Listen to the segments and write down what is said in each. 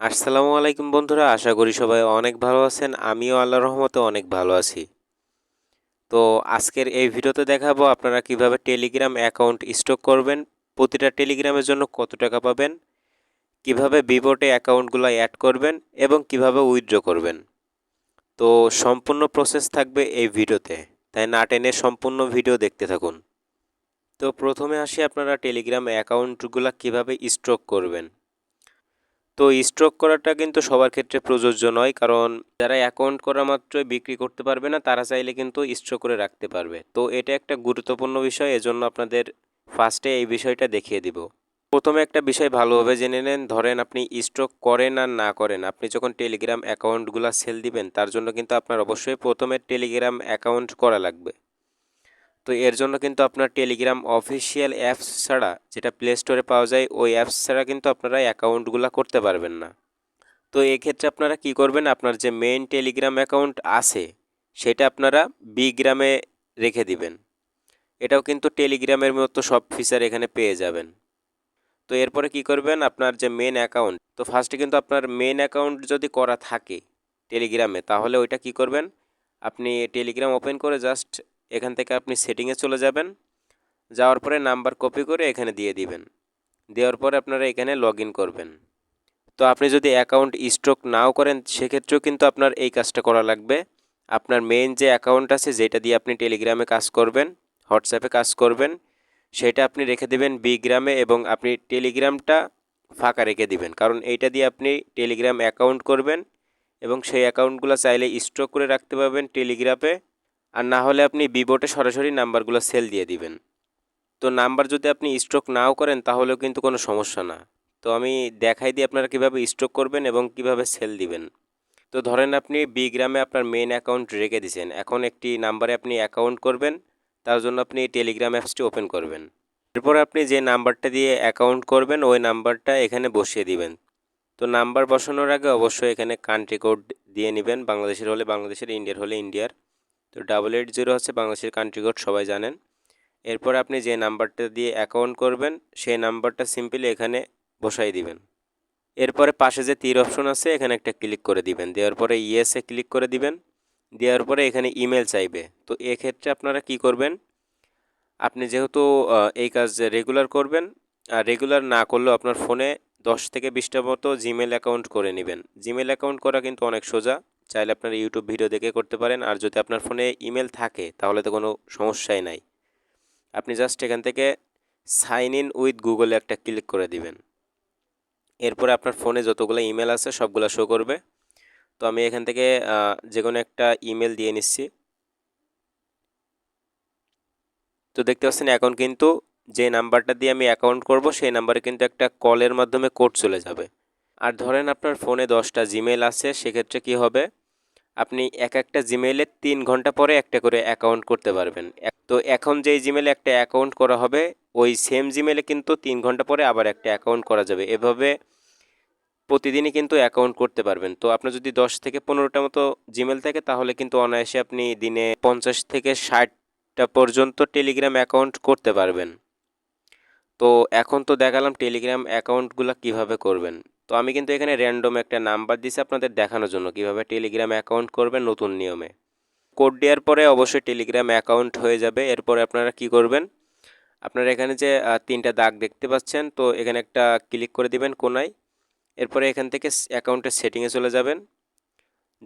আসসালামু আলাইকুম বন্ধুরা, আশা করি সবাই অনেক ভালো আছেন। আমিও আল্লাহর রহমতে অনেক ভালো আছি। তো আজকের এই ভিডিওতে দেখাবো আপনারা কীভাবে টেলিগ্রাম অ্যাকাউন্ট স্টক করবেন, প্রতিটা টেলিগ্রামের জন্য কত টাকা পাবেন, কীভাবে বিবোটে অ্যাকাউন্টগুলো অ্যাড করবেন এবং কীভাবে উইথড্র করবেন। তো সম্পূর্ণ প্রসেস থাকবে এই ভিডিওতে, তাই না টেনে সম্পূর্ণ ভিডিও দেখতে থাকুন। তো প্রথমে আসি আপনারা টেলিগ্রাম অ্যাকাউন্টগুলো কীভাবে স্টক করবেন। তো স্ট্রোক করাটা কিন্তু সবার ক্ষেত্রে প্রযোজ্য নয়, কারণ যারা অ্যাকাউন্ট করা মাত্রই বিক্রি করতে পারবে না, তারা চাইলে কিন্তু স্ট্রোক করে রাখতে পারবে। তো এটা একটা গুরুত্বপূর্ণ বিষয়, এজন্য আপনাদের ফার্স্টে এই বিষয়টা দেখিয়ে দিব। প্রথমে একটা বিষয় ভালোভাবে জেনে নেন, ধরেন আপনি স্ট্রোক করেন আর না করেন। আপনি যখন টেলিগ্রাম অ্যাকাউন্টগুলো সেল দিবেন, তার জন্য কিন্তু আপনার অবশ্যই প্রথমে টেলিগ্রাম অ্যাকাউন্ট করা লাগবে। তো এর জন্য কিন্তু আপনার টেলিগ্রাম অফিসিয়াল অ্যাপস ছাড়া যেটা প্লে স্টোরে পাওয়া যায়, ওই অ্যাপস ছাড়া কিন্তু আপনারা অ্যাকাউন্টগুলো করতে পারবেন না। তো এক্ষেত্রে আপনারা কি করবেন, আপনার যে মেইন টেলিগ্রাম অ্যাকাউন্ট আছে, সেটা আপনারা বিগ্রামে রেখে দিবেন। এটাও কিন্তু টেলিগ্রামের মতো সব ফিচার এখানে পেয়ে যাবেন। তো এরপরে কি করবেন, আপনার যে মেন অ্যাকাউন্ট তো ফার্স্টে কিন্তু আপনার মেন অ্যাকাউন্ট যদি করা থাকে টেলিগ্রামে তাহলে ওইটা কি করবেন, আপনি টেলিগ্রাম ওপেন করে জাস্ট এখান থেকে আপনি সেটিংয়ে চলে যাবেন। যাওয়ার পরে নাম্বার কপি করে এখানে দিয়ে দিবেন। দেওয়ার পরে আপনারা এখানে লগ করবেন। তো আপনি যদি অ্যাকাউন্ট স্ট্রোক নাও করেন, সেক্ষেত্রেও কিন্তু আপনার এই কাজটা করা লাগবে। আপনার মেইন যে অ্যাকাউন্ট আছে, যেটা দিয়ে আপনি টেলিগ্রামে কাজ করবেন হোয়াটসঅ্যাপে কাজ করবেন, সেটা আপনি রেখে দেবেন বিগ্রামে এবং আপনি টেলিগ্রামটা ফাঁকা রেখে দিবেন। কারণ এইটা দিয়ে আপনি টেলিগ্রাম অ্যাকাউন্ট করবেন এবং সেই অ্যাকাউন্টগুলো চাইলে স্ট্রোক করে রাখতে পারবেন টেলিগ্রামে আর না হলে আপনি বিবোটে সরাসরি নাম্বারগুলো সেল দিয়ে দিবেন। তো নাম্বার যদি আপনি স্ট্রোক নাও করেন, তাহলেও কিন্তু কোনো সমস্যা না। তো আমি দেখাই দিই আপনারা কীভাবে স্ট্রোক করবেন এবং কীভাবে সেল দিবেন। তো ধরেন আপনি বি গ্রামে আপনার মেন অ্যাকাউন্ট রেখে দিয়েছেন এখন একটি নাম্বারে আপনি অ্যাকাউন্ট করবেন, তার জন্য আপনি টেলিগ্রাম অ্যাপসটি ওপেন করবেন। এরপর আপনি যে নাম্বারটা দিয়ে অ্যাকাউন্ট করবেন, ওই নাম্বারটা এখানে বসিয়ে দিবেন। তো নাম্বার বসানোর আগে অবশ্যই এখানে কান্ট্রি কোড দিয়ে নেবেন। বাংলাদেশের হলে বাংলাদেশের, ইন্ডিয়ার হলে ইন্ডিয়ার। তো ডাবল এইট জিরো হচ্ছে বাংলাদেশের কান্ট্রি কোড সবাই জানেন। এরপর আপনি যে নাম্বারটা দিয়ে অ্যাকাউন্ট করবেন, সেই নাম্বারটা সিম্পলি এখানে বসাই দিবেন। এরপরে পাশে যে তীর অপশন আছে, এখানে একটা ক্লিক করে দিবেন। দেওয়ার পরে ইয়েসে ক্লিক করে দিবেন। দেওয়ার পরে এখানে ইমেল চাইবে। তো এক্ষেত্রে আপনারা কি করবেন? আপনি যেহেতু এই কাজ রেগুলার করবেন, আর রেগুলার না করলেও আপনার ফোনে দশ থেকে বিশটা মতো জিমেল অ্যাকাউন্ট করে নেবেন। জিমেল অ্যাকাউন্ট করা কিন্তু অনেক সোজা। চাইলে আপনারা ইউটিউব ভিডিও দেখে করতে পারেন। আর যদি আপনার ফোনে ইমেল থাকে, তাহলে তো কোনো সমস্যাই নাই। আপনি জাস্ট এখান থেকে সাইন ইন উইথ গুগলে একটা ক্লিক করে দিবেন। এরপরে আপনার ফোনে যতগুলো ইমেল আছে, সবগুলো শো করবে। তো আমি এখান থেকে যে কোনো একটা ইমেল দিয়ে নিচ্ছি। তো দেখতে পাচ্ছেন, এখন কিন্তু যে নাম্বারটা দিয়ে আমি অ্যাকাউন্ট করব, সেই নাম্বারে কিন্তু একটা কলের মাধ্যমে কোড চলে যাবে। আর ধরেন আপনার ফোনে দশটা জিমেল আছে, সেক্ষেত্রে কি হবে? আপনি এক একটা জিমেলে তিন ঘণ্টা পরে একটা করে অ্যাকাউন্ট করতে পারবেন। তো এখন যেই জিমেলে একটা অ্যাকাউন্ট করা হবে, ওই সেম জিমেলে কিন্তু তিন ঘণ্টা পরে আবার একটা অ্যাকাউন্ট করা যাবে। এভাবে প্রতিদিনই কিন্তু অ্যাকাউন্ট করতে পারবেন। তো আপনার যদি দশ থেকে পনেরোটা মতো জিমেল থাকে, তাহলে কিন্তু অনায়াসে আপনি দিনে পঞ্চাশ থেকে ষাটটা পর্যন্ত টেলিগ্রাম অ্যাকাউন্ট করতে পারবেন। তো এখন তো দেখালাম টেলিগ্রাম অ্যাকাউন্টগুলো কীভাবে করবেন। তো আমি কিন্তু এখানে র্যান্ডম একটা নাম্বার দিছি আপনাদের দেখানোর জন্য। কীভাবে টেলিগ্রাম অ্যাকাউন্ট করবেন নতুন নিয়মে? কোড দেওয়ার পরে অবশ্যই টেলিগ্রাম অ্যাকাউন্ট হয়ে যাবে। এরপরে আপনারা কি করবেন? আপনারা এখানে যে তিনটা দাগ দেখতে পাচ্ছেন, তো এখানে একটা ক্লিক করে দিবেন কোনায়। এরপরে এখান থেকে অ্যাকাউন্টের সেটিংয়ে চলে যাবেন।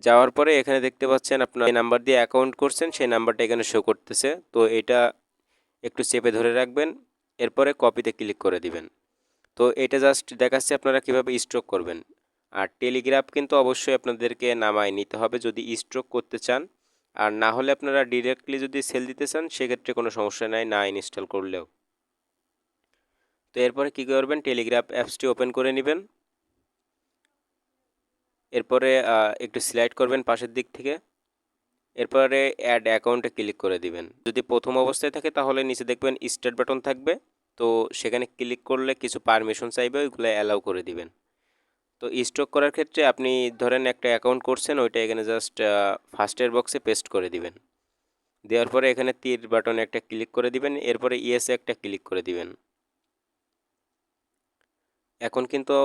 যাওয়ার পরে এখানে দেখতে পাচ্ছেন আপনার এই নাম্বার দিয়ে অ্যাকাউন্ট করছেন, সেই নাম্বারটা এখানে শো করতেছে। তো এটা একটু চেপে ধরে রাখবেন। এরপরে কপিতে ক্লিক করে দিবেন। তো এটা জাস্ট দেখাচ্ছে আপনারা কীভাবে স্ট্রোক করবেন। আর টেলিগ্রাফ কিন্তু অবশ্যই আপনাদেরকে নামায় নিতে হবে যদি স্ট্রোক করতে চান। আর না হলে আপনারা ডিরেক্টলি যদি সেল দিতে চান, সেক্ষেত্রে কোনো সমস্যা নাই, না ইনস্টল করলেও। তো এরপরে কী করবেন? টেলিগ্রাফ অ্যাপসটি ওপেন করে নেবেন। এরপরে একটু সিলেক্ট করবেন পাশের দিক থেকে। এরপরে অ্যাড অ্যাকাউন্টে ক্লিক করে দিবেন। যদি প্রথম অবস্থায় থাকে, তাহলে নিচে দেখবেন স্টার্ট বাটন থাকবে। তো সেখানে ক্লিক করলে কিছু পারমিশন চাইবে, ওইগুলো অ্যালাউ করে দিবেন। তো স্টক করার ক্ষেত্রে আপনি ধরেন একটা অ্যাকাউন্ট করছেন, ওইটা এখানে জাস্ট ফার্স্টের বক্সে পেস্ট করে দিবেন। দেওয়ার পরে এখানে তীর বাটনে একটা ক্লিক করে দিবেন, এরপরে ইএসএ একটা ক্লিক করে দিবেন। এখন কিন্তু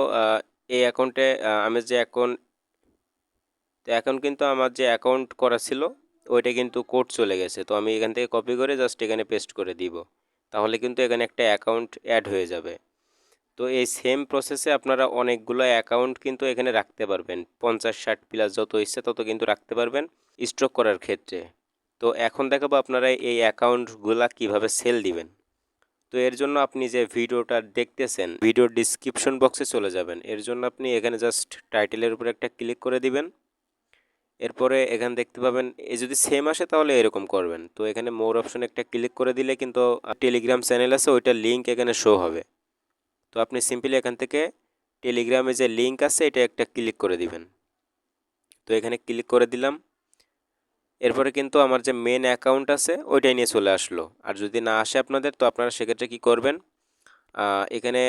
এই অ্যাকাউন্টে আমি যে অ্যাকাউন্ট তো এখন কিন্তু আমার যে অ্যাকাউন্ট করা ছিল, ওইটা কিন্তু কোড চলে গেছে। তো আমি এখান থেকে কপি করে জাস্ট এখানে পেস্ট করে দিব। তাহলে কিন্তু এখানে একটা অ্যাকাউন্ট অ্যাড হয়ে যাবে। তো এই সেম প্রসেসে আপনারা অনেকগুলো অ্যাকাউন্ট কিন্তু এখানে রাখতে পারবেন। পঞ্চাশ, ষাট প্লাস যত ইচ্ছে তত কিন্তু রাখতে পারবেন স্ট্রোক করার ক্ষেত্রে। তো এখন দেখাবো আপনারা এই অ্যাকাউন্টগুলা কীভাবে সেল দিবেন। তো এর জন্য আপনি যে ভিডিওটা দেখতেছেন ভিডিও ডিসক্রিপশন বক্সে চলে যাবেন। এর জন্য আপনি এখানে জাস্ট টাইটেলের উপর একটা ক্লিক করে দিবেন। এরপরে এখানে দেখতে পাবেন, এ যদি সেম আসে তাহলে এরকম করবেন। তো এখানে মোর অপশন একটা ক্লিক করে দিলে কিন্তু টেলিগ্রাম চ্যানেল আছে ওইটার লিঙ্ক এখানে শো হবে। তো আপনি সিম্পলি এখান থেকে টেলিগ্রামে যে লিঙ্ক আছে, এটা একটা ক্লিক করে দিবেন। তো এখানে ক্লিক করে দিলাম। এরপরে কিন্তু আমার যে মেন অ্যাকাউন্ট আছে, ওইটাই নিয়ে চলে আসলো। আর যদি না আসে আপনাদের, তো আপনারা সেক্ষেত্রে কী করবেন? এখানে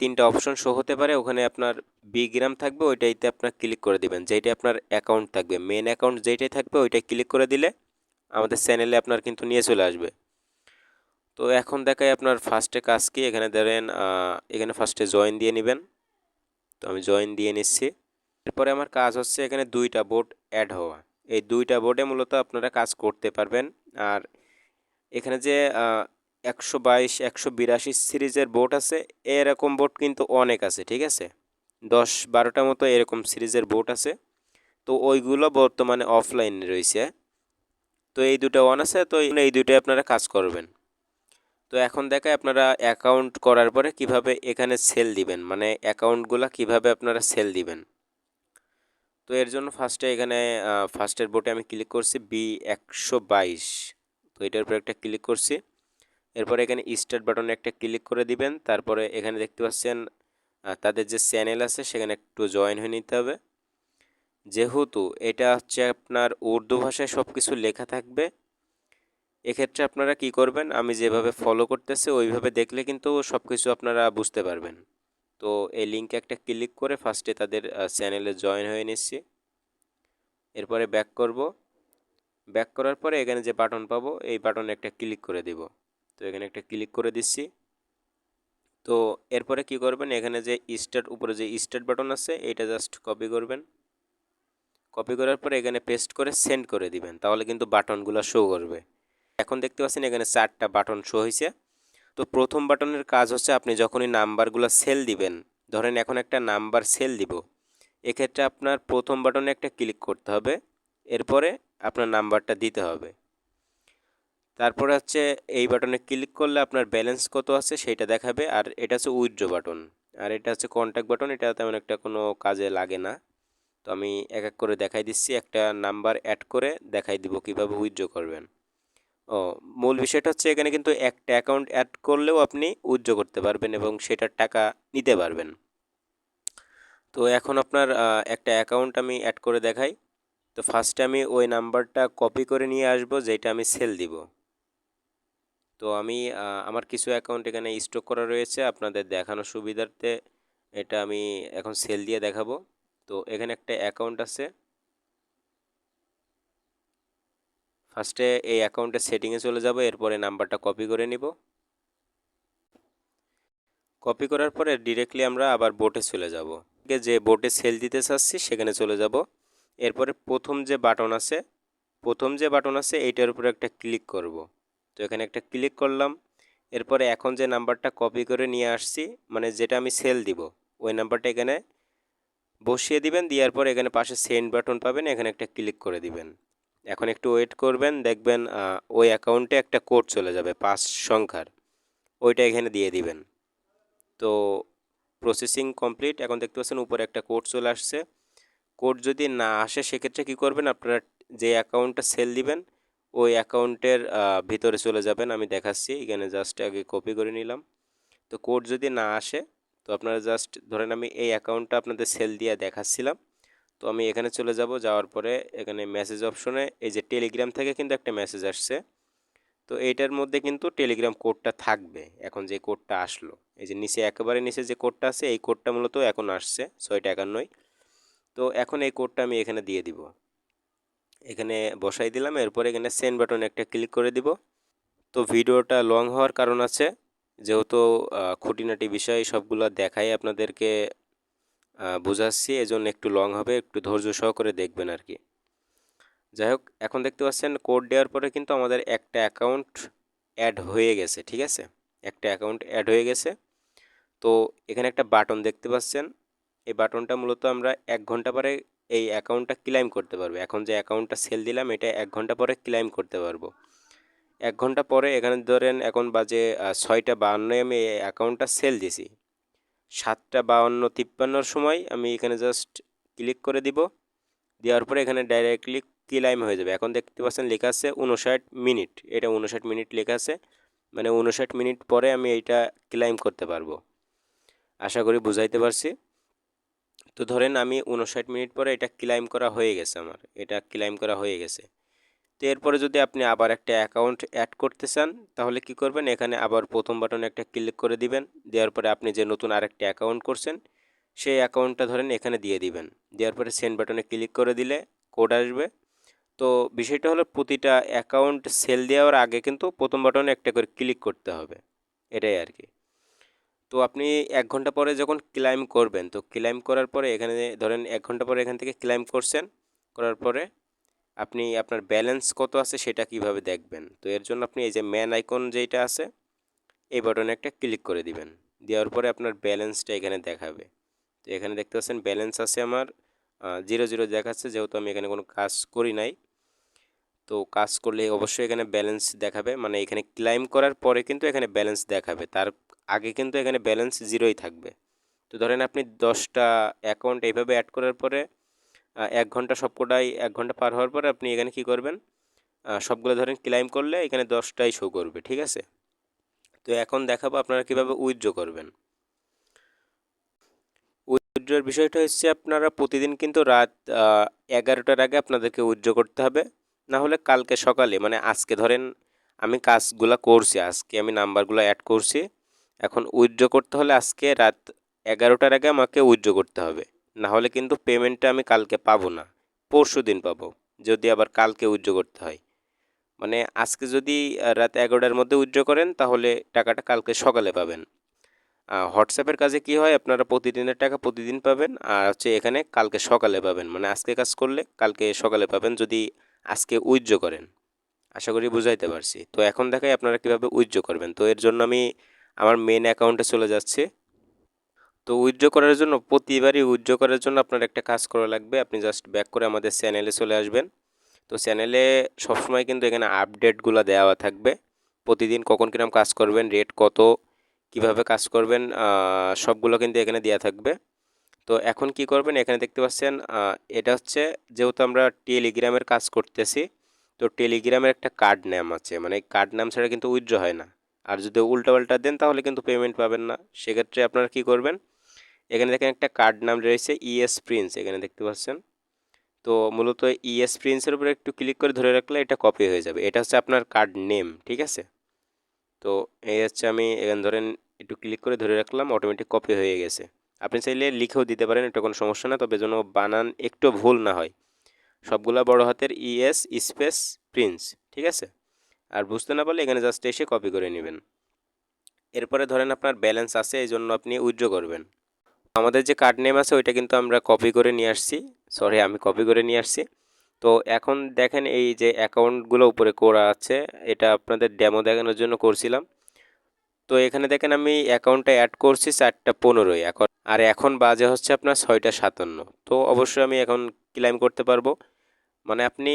তিনটা অপশন শো হতে পারে। ওখানে আপনার বিগ্রাম থাকবে, ওইটাইতে আপনার ক্লিক করে দিবেন। যেইটাই আপনার অ্যাকাউন্ট থাকবে। মেন অ্যাকাউন্ট যেইটাই থাকবে, ওইটাই ক্লিক করে দিলে আমাদের চ্যানেলে আপনার কিন্তু নিয়ে চলে আসবে। তো এখন দেখাই আপনার ফার্স্টে কাজ কি। এখানে ধরেন এখানে ফার্স্টে জয়েন দিয়ে নেবেন। তো আমি জয়েন দিয়ে নিচ্ছি। এরপরে আমার কাজ হচ্ছে এখানে দুইটা বোর্ড অ্যাড হওয়া। এই দুইটা বোর্ডে মূলত আপনারা কাজ করতে পারবেন। আর এখানে যে একশো বাইশ, একশো বিরাশি সিরিজের বোট আছে। এরকম বোট কিন্তু অনেক আছে, ঠিক আছে? দশ বারোটা মতো এরকম সিরিজের বোট আছে। তো ওইগুলো বর্তমানে অফলাইনে রয়েছে। তো এই দুটো ওয়ান আছে, তো এই দুটোই আপনারা কাজ করবেন। তো এখন দেখায় আপনারা অ্যাকাউন্ট করার পরে কীভাবে এখানে সেল দিবেন মানে অ্যাকাউন্টগুলো কীভাবে আপনারা সেল দিবেন। তো এর জন্য ফার্স্টে এখানে ফার্স্টের বোটে আমি ক্লিক করছি বি একশো বাইশ। তো এটার উপর একটা ক্লিক করছি। এরপরে এখানে স্টার্ট বাটনে একটা ক্লিক করে দিবেন। তারপরে এখানে দেখতে পাচ্ছেন তাদের যে চ্যানেল আছে, সেখানে একটু জয়েন হয়ে নিতে হবে। যেহেতু এটা হচ্ছে আপনার উর্দু ভাষায় সব কিছু লেখা থাকবে, এক্ষেত্রে আপনারা কি করবেন, আমি যেভাবে ফলো করতেছি, ওইভাবে দেখলে কিন্তু সব কিছু আপনারা বুঝতে পারবেন। তো এই লিঙ্কে একটা ক্লিক করে ফার্স্টে তাদের চ্যানেলে জয়েন হয়ে নিচ্ছি। এরপরে ব্যাক করব। ব্যাক করার পরে এখানে যে বাটন পাবো, এই বাটনে একটা ক্লিক করে দেব। তো এখানে একটা ক্লিক করে দিচ্ছি। তো এরপরে কি করবেন? এখানে যে স্টার্ট উপরে যে স্টার্ট বাটন আছে এটা জাস্ট কপি করবেন। কপি করার পরে এখানে পেস্ট করে সেন্ড করে দিবেন, তাহলে কিন্তু বাটনগুলো শো করবে। এখন দেখতে পাচ্ছেন এখানে চারটা বাটন শো হয়েছে তো প্রথম বাটনের কাজ হচ্ছে আপনি যখনই নাম্বারগুলো সেল দিবেন, ধরেন এখন একটা নাম্বার সেল দিব, এক্ষেত্রে আপনার প্রথম বাটনে একটা ক্লিক করতে হবে। এরপরে আপনার নাম্বারটা দিতে হবে। তারপরে হচ্ছে এই বাটনে ক্লিক করলে আপনার ব্যালেন্স কত আছে সেটা দেখাবে, আর এটা হচ্ছে উইথড্র বাটন আর এটা হচ্ছে কন্ট্যাক্ট বাটন এটা তেমন একটা কোনো কাজে লাগে না। তো আমি এক এক করে দেখাই দিচ্ছি, একটা নাম্বার অ্যাড করে দেখাই দিব কীভাবে উইথড্র করবেন। ও, মূল বিষয়টা হচ্ছে এখানে কিন্তু একটা অ্যাকাউন্ট অ্যাড করলেও আপনি উইথড্র করতে পারবেন এবং সেটার টাকা নিতে পারবেন। তো এখন আপনার একটা অ্যাকাউন্ট আমি অ্যাড করে দেখাই। তো ফার্স্টে আমি ওই নাম্বারটা কপি করে নিয়ে আসব যেটা আমি সেল দিব। তো আমি আমার কিছু অ্যাকাউন্ট এখানে স্টক করা রয়েছে, আপনাদের দেখানোর সুবিধার্থে এটা আমি এখন সেল দিয়ে দেখাবো। তো এখানে একটা অ্যাকাউন্ট আছে। ফার্স্টে এই অ্যাকাউন্টের সেটিংয়ে চলে যাব, এরপরে নাম্বারটা কপি করে নিব। কপি করার পরে ডিরেক্টলি আমরা আবার বোটে চলে যাব। যে বোটে সেল দিতে চাচ্ছি, সেখানে চলে যাব। এরপরে প্রথম যে বাটন আছে, প্রথম যে বাটন আছে, এইটার উপরে একটা ক্লিক করব। তো এখানে একটা ক্লিক করলাম। এরপরে এখন যে নাম্বারটা কপি করে নিয়ে আসছি মানে যেটা আমি সেল দিব, ওই নাম্বারটা এখানে বসিয়ে দিবেন, দেওয়ার পর এখানে পাশে সেন্ড বাটন পাবেন, এখানে একটা ক্লিক করে দিবেন। এখন একটু ওয়েট করবেন, দেখবেন ওই অ্যাকাউন্টে একটা কোড চলে যাবে, পাঁচ সংখ্যার, ওইটা এখানে দিয়ে দিবেন। তো প্রসেসিং কমপ্লিট এখন দেখতে পাচ্ছেন উপরে একটা কোড চলে আসছে। কোড যদি না আসে, সেক্ষেত্রে কী করবেন, আপনারা যে অ্যাকাউন্টটা সেল দিবেন ওই অ্যাকাউন্টের ভিতরে চলে যাবেন। আমি দেখাচ্ছি, এখানে জাস্ট আগে কপি করে নিলাম। তো কোড যদি না আসে, তো আপনারা জাস্ট ধরেন আমি এই অ্যাকাউন্টটা আপনাদের সেল দিয়ে দেখাচ্ছিলাম। তো আমি এখানে চলে যাব, যাওয়ার পরে এখানে মেসেজ অপশনে এই যে টেলিগ্রাম থেকে কিন্তু একটা মেসেজ আসছে। তো এইটার মধ্যে কিন্তু টেলিগ্রাম কোডটা থাকবে, এখন যে কোডটা আসলো। এই যে নিচে, একেবারে নিচে যে কোডটা আছে, এই কোডটা মূলত এখন আসছে, ছয়টা একান্নই। তো এখন এই কোডটা আমি এখানে দিয়ে দিব। এখানে বসাই দিলাম। এরপর এখানে সেন্ড বাটনে একটা ক্লিক করে দিব। তো ভিডিওটা লং হওয়ার কারণ আছে। যেহেতু খুঁটিনাটি বিষয়, সবগুলো দেখাই আপনাদেরকে বোঝাচ্ছি। এজন্য একটু লং হবে, একটু ধৈর্য সহকারে দেখবেন আর কি। যাই হোক, এখন দেখতে পাচ্ছেন কোড দেওয়ার পরে কিন্তু আমাদের একটা অ্যাকাউন্ট অ্যাড হয়ে গেছে, ঠিক আছে? একটা অ্যাকাউন্ট অ্যাড হয়ে গেছে। তো এখানে একটা বাটন দেখতে পাচ্ছেন। এই বাটনটা মূলত আমরা এক ঘণ্টা পরে এই অ্যাকাউন্টটা ক্লাইম করতে পারব। এখন যে অ্যাকাউন্টটা সেল দিলাম, এটা এক ঘণ্টা পরে ক্লাইম করতে পারব। এক ঘণ্টা পরে এখানে ধরেন এখন বাজে ছয়টা বাহান্নয় আমি এই অ্যাকাউন্টটা সেল দিছি। সাতটা বাহান্ন তিপ্পান্নর সময় আমি এখানে জাস্ট ক্লিক করে দিব। দেওয়ার পরে এখানে ডাইরেক্টলি ক্লাইম হয়ে যাবে। এখন দেখতে পাচ্ছেন লেখা আছে উনষাট মিনিট। এটা উনষাট মিনিট লেখা আছে। মানে উনষাট মিনিট পরে আমি এইটা ক্লাইম করতে পারব। আশা করি বুঝাইতে পারছি। তো ধরেন আমি উনষাট মিনিট পরে এটা ক্লাইম করা হয়ে গেছে আমার, এটা ক্লাইম করা হয়ে গেছে। তো এরপরে যদি আপনি আবার একটা অ্যাকাউন্ট অ্যাড করতে চান, তাহলে কি করবেন? এখানে আবার প্রথম বাটনে একটা ক্লিক করে দিবেন, দেওয়ার পরে আপনি যে নতুন আরেকটা অ্যাকাউন্ট করছেন, সেই অ্যাকাউন্টটা ধরেন এখানে দিয়ে দিবেন। দেওয়ার পরে সেন্ড বাটনে ক্লিক করে দিলে কোড আসবে। তো বিষয়টা হলো প্রতিটা অ্যাকাউন্ট সেল দেওয়ার আগে কিন্তু প্রথম বাটনে একটা করে ক্লিক করতে হবে। এটাই আর কি। তো আপনি এক ঘণ্টা পরে যখন ক্লাইম করবেন, তো ক্লাইম করার পরে এখানে ধরেন এক ঘণ্টা পরে এখান থেকে ক্লাইম করছেন, করার পরে আপনি আপনার ব্যালেন্স কত আছে সেটা কীভাবে দেখবেন? তো এর জন্য আপনি এই যে ম্যান আইকন যেটা আছে, এই বাটনে একটা ক্লিক করে দিবেন। দেওয়ার পরে আপনার ব্যালেন্সটা এখানে দেখাবে। তো এখানে দেখতে পাচ্ছেন ব্যালেন্স আছে আমার জিরো জিরো দেখাচ্ছে, যেহেতু আমি এখানে কোনো কাজ করি নাই। তো কাজ করলে অবশ্যই এখানে ব্যালেন্স দেখাবে। মানে এখানে ক্লাইম করার পরে কিন্তু এখানে ব্যালেন্স দেখাবে। তার আগে কিন্তু এখানে ব্যালেন্স জিরোই থাকবে। তো ধরেন আপনি দশটা অ্যাকাউন্ট এইভাবে অ্যাড করার পরে এক ঘণ্টা সবকটাই, এক ঘণ্টা পার হওয়ার পরে আপনি এখানে কি করবেন? সবগুলো ধরেন ক্লাইম করলে এখানে দশটাই শো করবে, ঠিক আছে? তো এখন দেখাবো আপনারা কীভাবে উইথড্র করবেন। উইথড্রর বিষয়টা হচ্ছে আপনারা প্রতিদিন কিন্তু রাত এগারোটার আগে আপনাদেরকে উইথড্র করতে হবে। না হলে কালকে সকালে মানে আজকে ধরেন আমি কাজগুলো করছি, আজকে আমি নাম্বারগুলো অ্যাড করছি, এখন উইথড্র করতে হলে আজকে রাত এগারোটার আগে আমাকে উইথড্র করতে হবে। না হলে কিন্তু পেমেন্টটা আমি কালকে পাবো না, পরশু দিন পাবো, যদি আবার কালকে উইথড্র করতে হয়। মানে আজকে যদি রাত এগারোটার মধ্যে উইথড্র করেন, তাহলে টাকাটা কালকে সকালে পাবেন। হোয়াটসঅ্যাপের কাজে কি হয়, আপনারা প্রতিদিনের টাকা প্রতিদিন পাবেন, আর হচ্ছে এখানে কালকে সকালে পাবেন মানে আজকে কাজ করলে কালকে সকালে পাবেন, যদি আজকে উইথড্র করেন। আশা করি বুঝাইতে পারছি। তো এখন দেখাই আপনারা কীভাবে উইথড্র করবেন। তো এর জন্য আমি আমার মেন অ্যাকাউন্টে চলে যাচ্ছি। তো উইথড্র করার জন্য, প্রতিবারই উইথড্র করার জন্য আপনার একটা কাজ করা লাগবে। আপনি জাস্ট ব্যাক করে আমাদের চ্যানেলে চলে আসবেন। তো চ্যানেলে সবসময় কিন্তু এখানে আপডেটগুলো দেওয়া থাকবে। প্রতিদিন কখন কিরম কাজ করবেন রেট কত, কীভাবে কাজ করবেন সবগুলো কিন্তু এখানে দেওয়া থাকবে। তো এখন কি করবেন? এখানে দেখতে পাচ্ছেন এটা হচ্ছে যেহেতু আমরা টেলিগ্রামের কাজ করতেছি, তো টেলিগ্রামের একটা কার্ড নাম আছে। মানে কার্ড নাম ছাড়া কিন্তু উইথড্র হয় না। আর যদি উল্টাপাল্টা দেন, তাহলে কিন্তু পেমেন্ট পাবেন না। সেক্ষেত্রে আপনারা কি করবেন? এখানে দেখেন একটা কার্ড নাম রয়েছে ইএস প্রিন্স এখানে দেখতে পাচ্ছেন। তো মূলত ইএস প্রিন্সের উপরে একটু ক্লিক করে ধরে রাখলে এটা কপি হয়ে যাবে। এটা হচ্ছে আপনার কার্ড নেম, ঠিক আছে? তো এই হচ্ছে আমি, এখানে ধরেন, একটু ক্লিক করে ধরে রাখলাম অটোমেটিক কপি হয়ে গেছে। আপনি চাইলে লিখেও দিতে পারেন, এটা কোনো সমস্যা না, তবে যেন বানান একটু ভুল না হয়। সবগুলা বড় হাতের ইএস, স্পেস, প্রিন্স, ঠিক আছে? আর বুঝতে না পারলে এখানে জাস্ট এসে কপি করে নেবেন। এরপরে ধরেন আপনার ব্যালেন্স আছে, এই জন্য আপনি উইথড্র করবেন। আমাদের যে কার্ড নেম আছে, ওইটা কিন্তু আমরা কপি করে নিয়ে আসছি। সরি আমি কপি করে নিয়ে আসছি। তো এখন দেখেন এই যে অ্যাকাউন্টগুলো উপরে করা আছে, এটা আপনাদের ডেমো দেখানোর জন্য করছিলাম। তো এখানে দেখেন আমি অ্যাকাউন্টটা অ্যাড করছি চারটা পনেরোই। এখন আর এখন বাজে হচ্ছে আপনার ছয়টা সাতান্ন। তো অবশ্যই আমি এখন ক্লাইম করতে পারব। মানে আপনি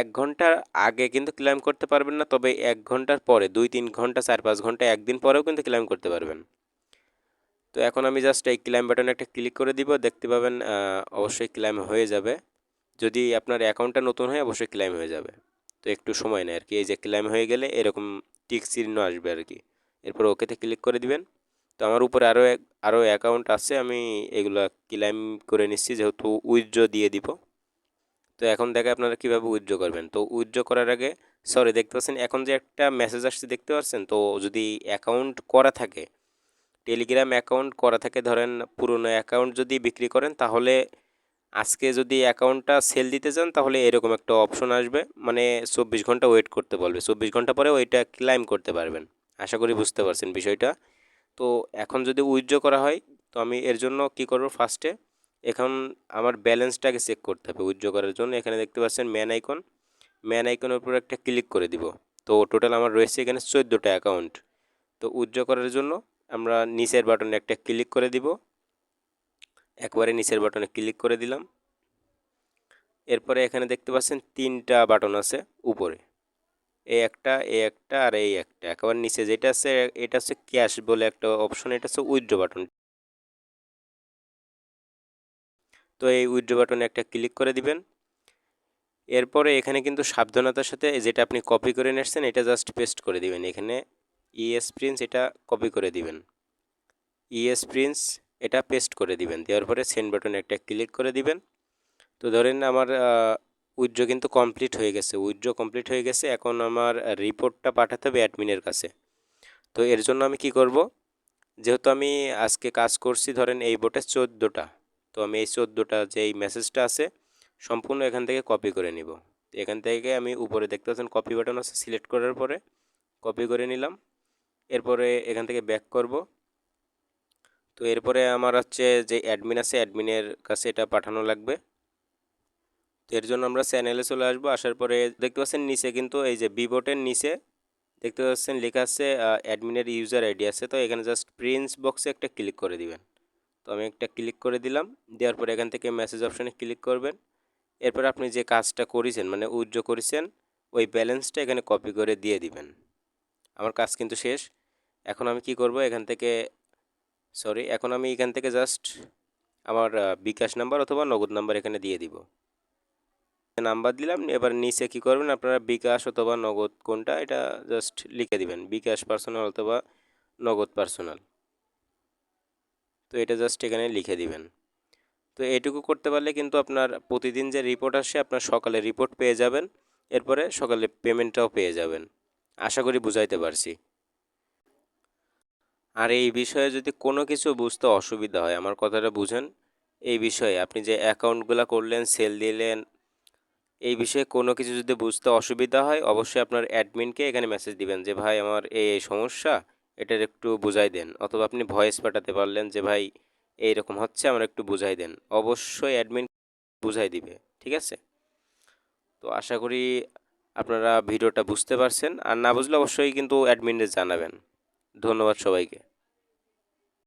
এক ঘণ্টার আগে কিন্তু ক্লাইম করতে পারবেন না, তবে এক ঘণ্টার পরে, দুই, তিন ঘণ্টা, চার, পাঁচ ঘণ্টা, একদিন পরেও কিন্তু ক্লাইম করতে পারবেন। তো এখন আমি জাস্ট এই ক্লাইম বাটনে একটা ক্লিক করে দিব, দেখতে পাবেন অবশ্যই ক্লাইম হয়ে যাবে। যদি আপনার অ্যাকাউন্টটা নতুন হয়, অবশ্যই ক্লাইম হয়ে যাবে। তো একটু সময় নেয় আর কি, এই যে ক্লাইম হয়ে গেলে এরকম টিক চিহ্ন আসবে আর কি। এরপর ওকেতে ক্লিক করে দিবেন। তো আমার উপরে আরও এক আরও অ্যাকাউন্ট আছে, আমি এগুলো ক্লাইম করে নিচ্ছি যেহেতু উইথড্র দিয়ে দিব। তো এখন দেখে আপনারা কীভাবে উইথড্র করবেন। তো উইথড্র করার আগে সরি দেখতে পাচ্ছেন, এখন যে একটা মেসেজ আসছে, দেখতে পাচ্ছেন? তো যদি অ্যাকাউন্ট করা থাকে টেলিগ্রাম অ্যাকাউন্ট করা থাকে, ধরেন পুরনো অ্যাকাউন্ট যদি বিক্রি করেন, তাহলে আজকে যদি অ্যাকাউন্টটা সেল দিতে চান, তাহলে এরকম একটা অপশন আসবে। মানে চব্বিশ ঘণ্টা ওয়েট করতে বলবে। চব্বিশ ঘণ্টা পরে ওইটা ক্লাইম করতে পারবেন। আশা করি বুঝতে পারছেন বিষয়টা। তো এখন যদি উইথড্র করা হয়, তো আমি এর জন্য কি করব ফার্স্টে এখন আমার ব্যালেন্সটাকে চেক করতে হবে উইথড্র করার জন্য। এখানে দেখতে পাচ্ছেন ম্যান আইকন ম্যান আইকনের উপর একটা ক্লিক করে দিব। তো টোটাল আমার রয়েছে এখানে চোদ্দোটা অ্যাকাউন্ট তো উইথড্র করার জন্য আমরা নিচের বাটনে একটা ক্লিক করে দিব। একবারে নিচের বাটনে ক্লিক করে দিলাম। এরপরে এখানে দেখতে পাচ্ছেন তিনটা বাটন আছে উপরে। এই একটা এই একটা আর এই একটা। একেবারে নিচে যেটা আছে, এটা হচ্ছে ক্যাশ বলে একটা অপশন এটা হচ্ছে উইথড্র বাটন তো এই উইথড্র বাটনে একটা ক্লিক করে দিবেন। এরপরে এখানে কিন্তু সাবধানতার সাথে যেটা আপনি কপি করে নিয়েছেন, এটা জাস্ট পেস্ট করে দিবেন। এখানে ইএস প্রিন্স এটা কপি করে দিবেন। ইএস প্রিন্স এটা পেস্ট করে দিবেন। দেওয়ার পরে সেন্ড বাটনে একটা ক্লিক করে দিবেন। তো ধরেন আমার উইথড্র কিন্তু কমপ্লিট হয়ে গেছে। উইথড্র কমপ্লিট হয়ে গেছে। এখন আমার রিপোর্টটা পাঠাতে হবে অ্যাডমিনের কাছে। তো এর জন্য আমি কি করব? যেহেতু আমি আজকে কাজ করছি ধরেন এই বোটে চোদ্দোটা, তো আমি এই চোদ্দোটা যে এই মেসেজটা আছে সম্পূর্ণ এখান থেকে কপি করে নিব। এখান থেকে আমি উপরে দেখতে পাচ্ছেন কপি বাটন আছে সিলেক্ট করার পরে কপি করে নিলাম। এরপরে এখান থেকে ব্যাক করব। তো এরপরে আমার হচ্ছে যে অ্যাডমিন আছে, অ্যাডমিনের কাছে এটা পাঠানো লাগবে। তো এর জন্য আমরা চ্যানেলে চলে আসব। আসার পরে দেখতে পাচ্ছেন নিচে কিন্তু এই যে বিবোটের নিচে দেখতে পাচ্ছেন লেখা আছে অ্যাডমিনের ইউজার আইডি আছে। তো এখানে জাস্ট প্রিন্স বক্সে একটা ক্লিক করে দিবেন। তো আমি একটা ক্লিক করে দিলাম। দেওয়ার পরে এখান থেকে মেসেজ অপশানে ক্লিক করবেন। এরপর আপনি যে কাজটা করেছেন মানে উজ্জ্ব করেছেন, ওই ব্যালেন্সটা এখানে কপি করে দিয়ে দিবেন। আমার কাজ কিন্তু শেষ। এখন আমি কি করব? এখান থেকে সরি এখন আমি এখান থেকে জাস্ট আমার বিকাশ নাম্বার অথবা নগদ নাম্বার এখানে দিয়ে দিব। নাম্বার দিলাম, এবার নিচে কি করবেন? আপনারা বিকাশ অথবা নগদ কোনটা? এটা জাস্ট লিখে দিবেন, বিকাশ পার্সোনাল অথবা নগদ পার্সোনাল তো এটা জাস্ট এখানে লিখে দিবেন। তো এটুকু করতে পারলে কিন্তু আপনার প্রতিদিন যে রিপোর্ট আসে, আপনার সকালে রিপোর্ট পেয়ে যাবেন, এরপরে সকালে পেমেন্টটাও পেয়ে যাবেন। আশা করি বুঝাইতে পারছি। আর এই বিষয়ে যদি কোনো কিছু বুঝতে অসুবিধা হয়, আমার কথাটা বুঝেন। এই বিষয়ে আপনি যে অ্যাকাউন্টগুলো করলেন সেল দিলেন এই বিষয়ে কোনো কিছু যদি বুঝতে অসুবিধা হয়, অবশ্যই আপনার অ্যাডমিনকে এখানে মেসেজ দিবেন যে, ভাই, আমার এই এই সমস্যা, এটার একটু বুঝাই দেন। অথবা আপনি ভয়েস পাঠাতে পারলেন যে, ভাই, এইরকম হচ্ছে, আমার একটু বুঝাই দেন। অবশ্যই অ্যাডমিন বুঝাই দিবে, ঠিক আছে? তো আশা করি আপনারা ভিডিওটা বুঝতে পারছেন। আর না বুঝলে অবশ্যই কিন্তু অ্যাডমিনে জানাবেন। ধন্যবাদ সবাইকে।